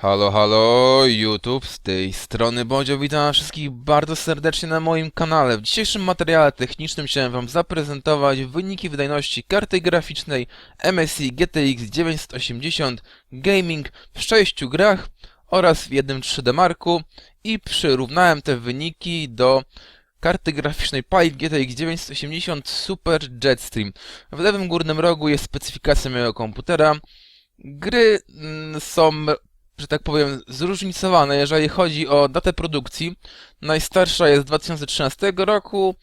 Halo, halo, YouTube, z tej strony Bodzio, witam wszystkich bardzo serdecznie na moim kanale. W dzisiejszym materiale technicznym chciałem Wam zaprezentować wyniki wydajności karty graficznej MSI GTX 980 Gaming w 6 grach oraz w jednym 3D Marku i przyrównałem te wyniki do karty graficznej PIPE GTX 980 Super Jetstream. W lewym górnym rogu jest specyfikacja mojego komputera. Gry mm, są że tak powiem, zróżnicowane, jeżeli chodzi o datę produkcji. Najstarsza jest z 2013 roku,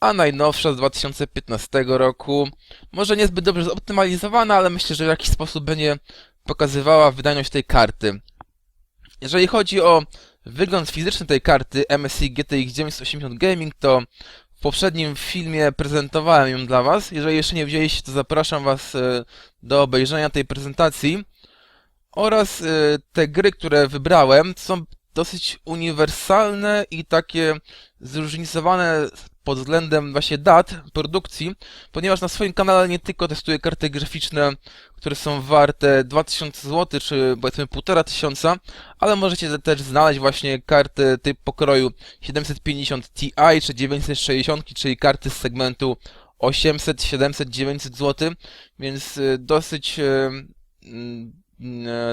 a najnowsza z 2015 roku. Może niezbyt dobrze zoptymalizowana, ale myślę, że w jakiś sposób będzie pokazywała wydajność tej karty. Jeżeli chodzi o wygląd fizyczny tej karty MSI GTX 980 Gaming, to w poprzednim filmie prezentowałem ją dla Was. Jeżeli jeszcze nie widzieliście, to zapraszam Was e, do obejrzenia tej prezentacji. Oraz y, te gry, które wybrałem, są dosyć uniwersalne i takie zróżnicowane pod względem właśnie dat produkcji, ponieważ na swoim kanale nie tylko testuję karty graficzne, które są warte 2000 zł, czy powiedzmy 1500, ale możecie też znaleźć właśnie karty typ pokroju 750 Ti czy 960, czyli karty z segmentu 800, 700, 900 zł, więc y, dosyć y, mm,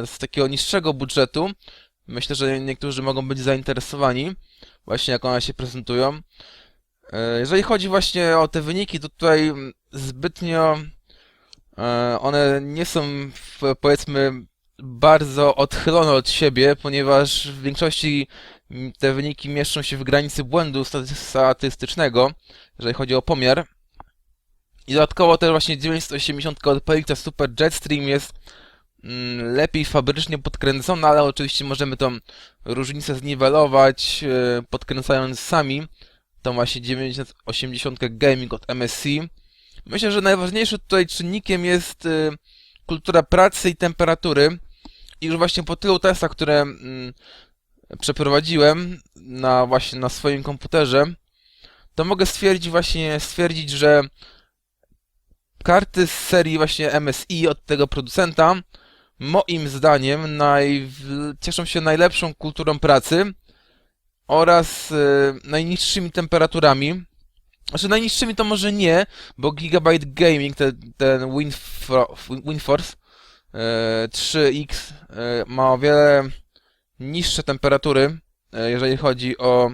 z takiego niższego budżetu. Myślę, że niektórzy mogą być zainteresowani właśnie jak one się prezentują. E, jeżeli chodzi właśnie o te wyniki, to tutaj zbytnio e, one nie są powiedzmy bardzo odchylone od siebie, ponieważ w większości te wyniki mieszczą się w granicy błędu statystycznego, jeżeli chodzi o pomiar. I dodatkowo też właśnie 980 od Pelica Super Jetstream jest lepiej fabrycznie podkręcona, ale oczywiście możemy tą różnicę zniwelować, e, podkręcając sami tą właśnie 980 gaming od MSC. Myślę, że najważniejszym tutaj czynnikiem jest e, kultura pracy i temperatury. I już właśnie po tylu testach, które mm, przeprowadziłem na właśnie na swoim komputerze, to mogę stwierdzić właśnie stwierdzić, że karty z serii właśnie MSI od tego producenta moim zdaniem naj... cieszą się najlepszą kulturą pracy oraz y, najniższymi temperaturami. Znaczy najniższymi to może nie, bo Gigabyte Gaming, te, ten Winfro, WinForce y, 3X y, ma o wiele niższe temperatury, jeżeli chodzi o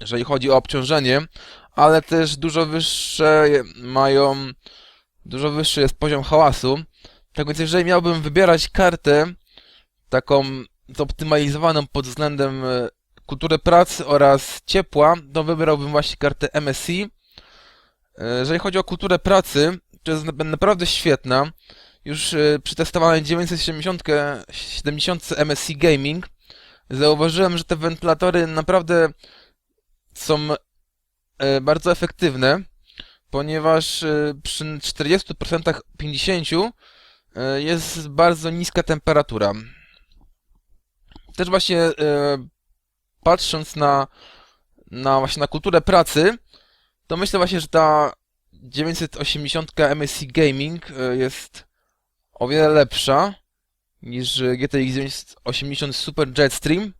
jeżeli chodzi o obciążenie, ale też dużo wyższe mają dużo wyższy jest poziom hałasu. Tak więc jeżeli miałbym wybierać kartę taką zoptymalizowaną pod względem e, kultury pracy oraz ciepła, to wybrałbym właśnie kartę MSI. E, jeżeli chodzi o kulturę pracy, to jest naprawdę świetna. Już e, przy testowanej 970 70 MSI Gaming zauważyłem, że te wentylatory naprawdę są bardzo efektywne, ponieważ przy 40% 50% E, jest bardzo niska temperatura. Też właśnie e, patrząc na, na właśnie na kulturę pracy, to myślę właśnie, że ta 980 MSI Gaming e, jest o wiele lepsza niż GTX 980 Super Jetstream.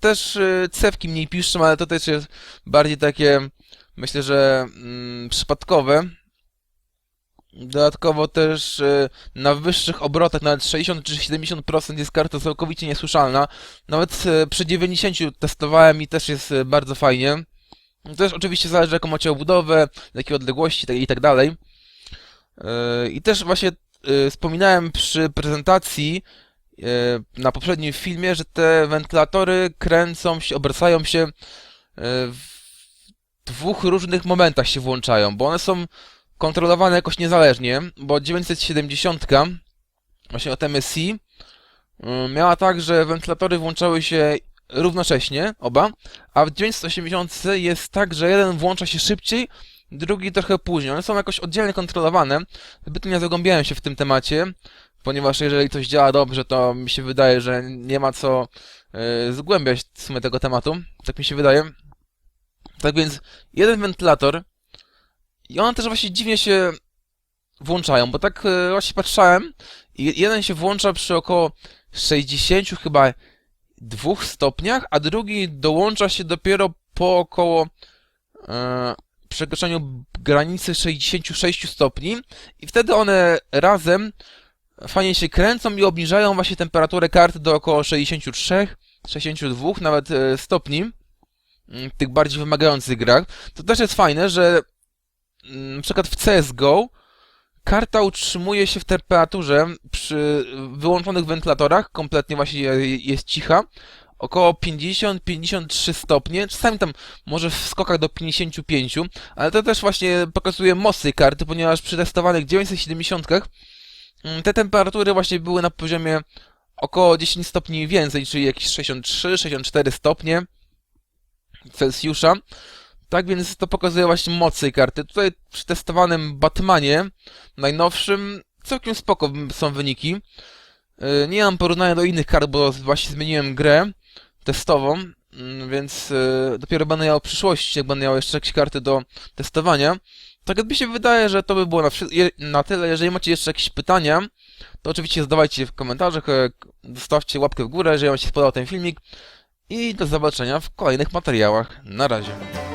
Też cewki mniej piszczą, ale to też jest bardziej takie, myślę, że mm, przypadkowe. Dodatkowo też y, na wyższych obrotach, nawet 60 czy 70% jest karta całkowicie niesłyszalna. Nawet y, przy 90 testowałem i też jest y, bardzo fajnie. Też oczywiście zależy jaką macie obudowę, z jakiej odległości i tak dalej. I też właśnie wspominałem przy prezentacji na poprzednim filmie, że te wentylatory kręcą się, obracają się w dwóch różnych momentach się włączają, bo one są kontrolowane jakoś niezależnie, bo 970 właśnie od MSI mm, miała tak, że wentylatory włączały się równocześnie, oba, a w 980 jest tak, że jeden włącza się szybciej, drugi trochę później. One są jakoś oddzielnie kontrolowane. Zbytnio nie zagłębiałem się w tym temacie, ponieważ jeżeli coś działa dobrze, to mi się wydaje, że nie ma co yy, zgłębiać w sumie tego tematu. Tak mi się wydaje. Tak więc jeden wentylator i one też właśnie dziwnie się włączają, bo tak e, właśnie patrzałem i jeden się włącza przy około 60 chyba dwóch stopniach, a drugi dołącza się dopiero po około e, przekroczeniu granicy 66 stopni i wtedy one razem fajnie się kręcą i obniżają właśnie temperaturę karty do około 63, 62 nawet e, stopni w tych bardziej wymagających grach. To też jest fajne, że na przykład w CSGO karta utrzymuje się w temperaturze przy wyłączonych wentylatorach, kompletnie właśnie jest cicha, około 50-53 stopnie, czasami tam może w skokach do 55, ale to też właśnie pokazuje mocy karty, ponieważ przy testowanych 970 mm, te temperatury właśnie były na poziomie około 10 stopni więcej, czyli jakieś 63-64 stopnie Celsjusza. Tak więc to pokazuje właśnie mocy karty. Tutaj przy testowanym Batmanie, najnowszym, całkiem spoko są wyniki. Yy, Nie mam porównania do innych kart, bo właśnie zmieniłem grę testową, mm, więc yy, dopiero będę miał w przyszłości, jak będę miał jeszcze jakieś karty do testowania. Tak mi się wydaje, że to by było na, na tyle. Jeżeli macie jeszcze jakieś pytania, to oczywiście zadawajcie w komentarzach, e, zostawcie łapkę w górę, jeżeli wam się spodobał ten filmik i do zobaczenia w kolejnych materiałach. Na razie.